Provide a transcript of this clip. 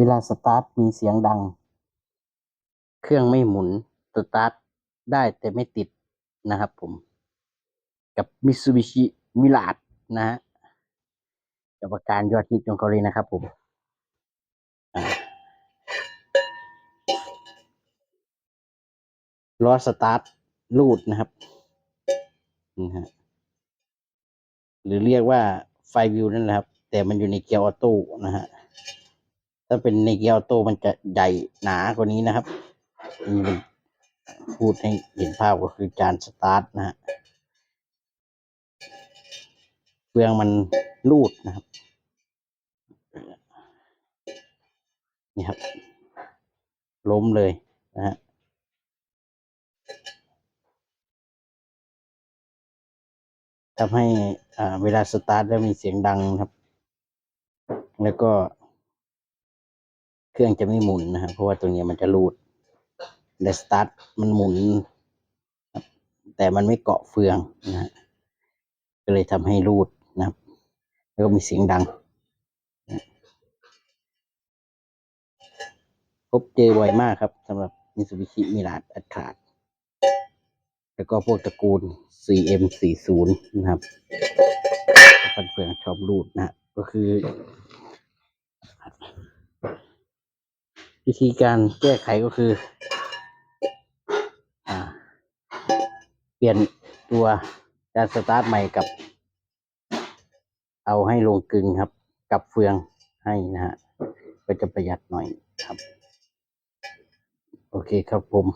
เวลาสตาร์ทมีเสียงดัง เครื่องไม่หมุน สตาร์ทได้แต่ไม่ติดนะครับผม กับ Mitsubishi Mirage นะฮะกับอาการยอดฮิตของเขาเลยนะครับผมล้อสตาร์ทรูดนะครับนี่ฮะหรือเรียกว่าไฟวิวนั่นแหละครับ แต่มันอยู่ในเกียร์ออโต้นะฮะ ถ้าเป็นในเกียร์ออโต้มันจะใหญ่หนากว่านี้นะครับนี่เป็นพูดให้เห็นภาพก็คือจานสตาร์ทนะฮะเฟืองมันรูดนะครับ นี่ครับ ล้มเลยนะฮะทำให้เวลาสตาร์ทแล้วมีเสียงดังครับ แล้วก็ เครื่องจะไม่หมุนนะครับเพราะว่าตัวนี้มันจะรูดแต่สตาร์ทมันหมุน แต่มันไม่เกาะเฟืองนะฮะก็เลยทำให้รูดนะครับ แล้วก็มีเสียงดังพบเจอบ่อยมากครับสำหรับ Mitsubishi Mirage a t r a แล้วก็พวกตระกูล CM40 นะครับฟันเฟืองชอบรูดนะฮะก็คือ วิธีการแก้ไขก็คืออ่าเปลี่ยนตัวการสตาร์ทใหม่กับ เอาให้ลงกึงครับ กับเฟืองให้นะฮะก็จะประหยัดหน่อยครับ โอเคครับผม